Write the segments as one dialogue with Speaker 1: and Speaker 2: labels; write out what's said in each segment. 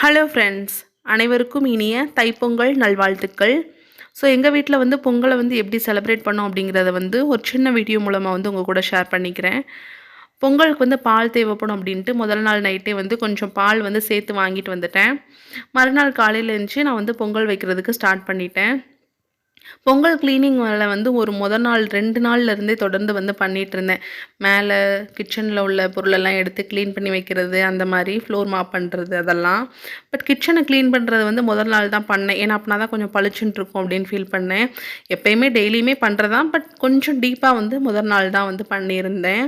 Speaker 1: Hello friends அனைவருக்கும் இனிய தைப்பொங்கல் நல்வாழ்த்துக்கள். ஸோ எங்கள் வீட்டில் வந்து பொங்கலை வந்து எப்படி செலிப்ரேட் பண்ணோம் அப்படிங்கிறத வந்து ஒரு சின்ன வீடியோ மூலமாக வந்து உங்கள் கூட ஷேர் பண்ணிக்கிறேன். பொங்கலுக்கு வந்து பால் தேவைப்படும் அப்படின்ட்டு முதல் நாள் நைட்டே வந்து கொஞ்சம் பால் வந்து சேர்த்து வாங்கிட்டு வந்துட்டேன். மறுநாள் காலையில் இருந்துச்சு நான் வந்து பொங்கல் வைக்கிறதுக்கு ஸ்டார்ட் பண்ணிட்டேன். பொங்கல் க்ளீனிங் வேலை வந்து ஒரு முத நாள் ரெண்டு நாள்ல இருந்தே தொடர்ந்து வந்து பண்ணிகிட்டு இருந்தேன். மேலே கிச்சனில் உள்ள பொருளெல்லாம் எடுத்து க்ளீன் பண்ணி வைக்கிறது அந்த மாதிரி ஃப்ளோர் மாப் பண்ணுறது அதெல்லாம். பட் கிச்சனை க்ளீன் பண்ணுறது வந்து முதல் நாள் தான் பண்ணேன். ஏன்னா அப்படின்னா தான் கொஞ்சம் பளிச்சுன்னு இருக்கும் அப்படின்னு ஃபீல் பண்ணேன். எப்பயுமே டெய்லியுமே பண்ணுறதான் பட் கொஞ்சம் டீப்பாக வந்து முதல் நாள் தான் வந்து பண்ணியிருந்தேன்.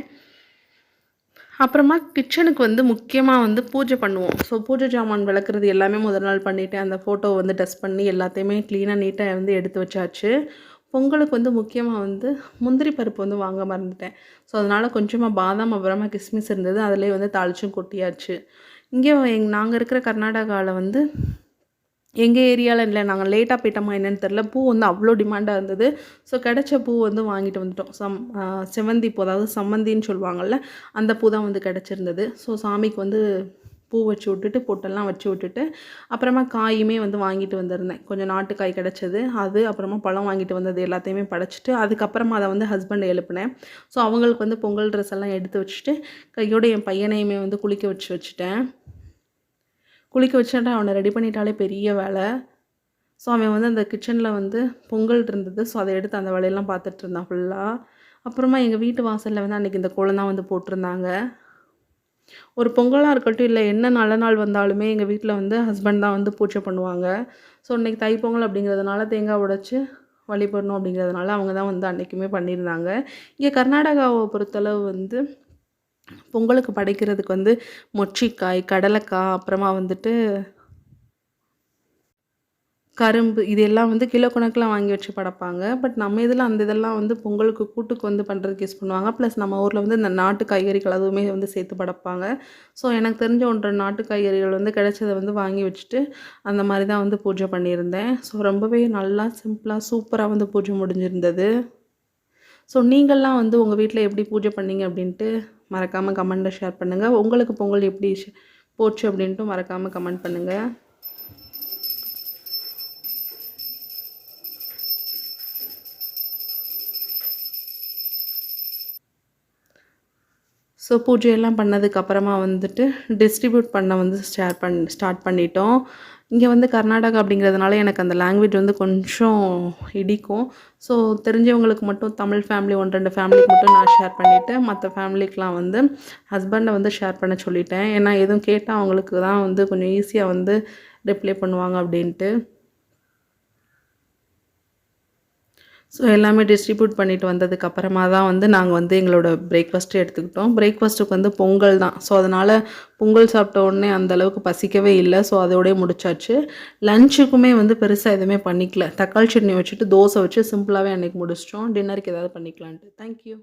Speaker 1: அப்புறமா கிச்சனுக்கு வந்து முக்கியமாக வந்து பூஜை பண்ணுவோம். ஸோ பூஜை ஜாமான் விளக்குறது எல்லாமே முதல் நாள் பண்ணிவிட்டு அந்த ஃபோட்டோ வந்து டஸ்ட் பண்ணி எல்லாத்தையுமே க்ளீனாக நீட்டாக வந்து எடுத்து வச்சாச்சு. பொங்கலுக்கு வந்து முக்கியமாக வந்து முந்திரி பருப்பு வந்து வாங்க மறந்துட்டேன். ஸோ அதனால் கொஞ்சமாக பாதாம் அப்புறமா கிஸ்மிஸ் இருந்தது. அதிலே வந்து தாளிச்சும் கொட்டியாச்சு. இங்கே எங் நாங்கள் இருக்கிற கர்நாடகாவில் வந்து எங்கள் ஏரியாவில் இல்லை நாங்கள் லேட்டாக போயிட்டோமா என்னென்னு தெரில பூ வந்து அவ்வளோ டிமாண்டாக இருந்தது. ஸோ கிடச்ச பூ வந்து வாங்கிட்டு வந்துட்டோம். சம் செவந்தி பூ அதாவது சம்மந்தின்னு சொல்லுவாங்கள்ல அந்த பூ தான் வந்து கிடச்சிருந்தது. ஸோ சாமிக்கு வந்து பூ வச்சு விட்டுட்டு பொட்டெல்லாம் வச்சு விட்டுட்டு அப்புறமா காயுமே வந்து வாங்கிட்டு வந்திருந்தேன். கொஞ்சம் நாட்டுக்காய் கிடச்சது. அது அப்புறமா பழம் வாங்கிட்டு வந்தது எல்லாத்தையுமே படைச்சிட்டு அதுக்கப்புறமா அதை வந்து ஹஸ்பண்டை எழுப்பினேன். ஸோ அவங்களுக்கு வந்து பொங்கல் ட்ரெஸ் எல்லாம் எடுத்து வச்சுட்டு கையோடு என் பையனையுமே வந்து குளிக்க வச்சு வச்சுட்டேன். குளிக்க வச்சுட்டு அவனை ரெடி பண்ணிட்டாலே பெரிய வேலை. ஸோ அவன் வந்து அந்த கிச்சனில் வந்து பொங்கல் இருந்தது. ஸோ அதை எடுத்து அந்த வேலையெல்லாம் பார்த்துட்டு இருந்தான் ஃபுல்லாக அப்புறமா எங்கள் வீட்டு வாசலில் வந்து அன்றைக்கி இந்த கோலம் தான் வந்து போட்டிருந்தாங்க. ஒரு பொங்கலாக இருக்கட்டும் இல்லை என்ன நல்ல நாள் வந்தாலுமே எங்கள் வீட்டில் வந்து ஹஸ்பண்ட் தான் வந்து பூஜை பண்ணுவாங்க. ஸோ இன்றைக்கி தைப்பொங்கல் அப்படிங்கிறதுனால தேங்காய் உடைச்சி வழிபடணும் அப்படிங்கிறதுனால அவங்க தான் வந்து அன்றைக்குமே பண்ணியிருந்தாங்க. இங்கே கர்நாடகாவை பொறுத்தளவு வந்து பொங்கலுக்கு படைக்கிறதுக்கு வந்து மொச்சிக்காய் கடலைக்காய் அப்புறமா வந்துட்டு கரும்பு இதெல்லாம் வந்து கிலோ கணக்கில் வாங்கி வச்சு படைப்பாங்க. பட் நம்ம இதில் அந்த இதெல்லாம் வந்து பொங்கலுக்கு கூட்டுக்கு வந்து பண்ணுறதுக்கு யூஸ் பண்ணுவாங்க. ப்ளஸ் நம்ம ஊரில் வந்து இந்த நாட்டு காய்கறிகள் அதுவுமே வந்து சேர்த்து படைப்பாங்க. ஸோ எனக்கு தெரிஞ்ச ஒன்று நாட்டு காய்கறிகள் வந்து கிடைச்சதை வந்து வாங்கி வச்சுட்டு அந்த மாதிரி தான் வந்து பூஜை பண்ணியிருந்தேன். ஸோ ரொம்பவே நல்லா சிம்பிளாக சூப்பராக வந்து பூஜை முடிஞ்சிருந்தது. ஸோ நீங்கள்லாம் வந்து உங்கள் வீட்டில் எப்படி பூஜை பண்ணீங்க அப்படின்ட்டு மறக்காமல் கமெண்ட்டில் ஷேர் பண்ணுங்கள் உங்களுக்கு பொங்கல் எப்படி போச்சு அப்படின்ட்டு மறக்காமல் கமெண்ட் பண்ணுங்கள் ஸோ பூஜையெல்லாம் பண்ணதுக்கப்புறமா வந்துட்டு டிஸ்ட்ரிபியூட் பண்ண வந்து ஷேர் பண் ஸ்டார்ட் பண்ணிட்டோம். இங்கே வந்து கர்நாடகா அப்படிங்கிறதுனால எனக்கு அந்த லாங்குவேஜ் வந்து கொஞ்சம் இடிக்கும். ஸோ தெரிஞ்சவங்களுக்கு மட்டும் தமிழ் ஃபேமிலி ஒன்று ரெண்டு ஃபேமிலிக்கு மட்டும் நான் ஷேர் பண்ணிவிட்டு மற்ற ஃபேமிலிக்கெலாம் வந்து ஹஸ்பண்டை வந்து ஷேர் பண்ண சொல்லிட்டேன். ஏன்னா எதுவும் கேட்டால் அவங்களுக்கு தான் வந்து கொஞ்சம் ஈஸியாக வந்து ரிப்ளை பண்ணுவாங்க அப்படின்ட்டு. ஸோ எல்லாமே டிஸ்ட்ரிபியூட் பண்ணிட்டு வந்ததுக்கு அப்புறமா தான் வந்து நாங்கள் வந்து எங்களோட பிரேக்ஃபாஸ்ட்டு எடுத்துக்கிட்டோம். பிரேக்ஃபாஸ்ட்டுக்கு வந்து பொங்கல் தான். ஸோ அதனால் பொங்கல் சாப்பிட்ட உடனே அந்த அளவுக்கு பசிக்கவே இல்லை. ஸோ அதோடய முடிச்சாச்சு. லஞ்சுக்குமே வந்து பெருசாக எதுவுமே பண்ணிக்கல. தக்காளி சட்னி வச்சுட்டு தோசை வச்சு சிம்பிளாகவே அன்றைக்கி முடிச்சிட்டோம். டின்னருக்கு ஏதாவது பண்ணிக்கலான்ட்டு. தேங்க்யூ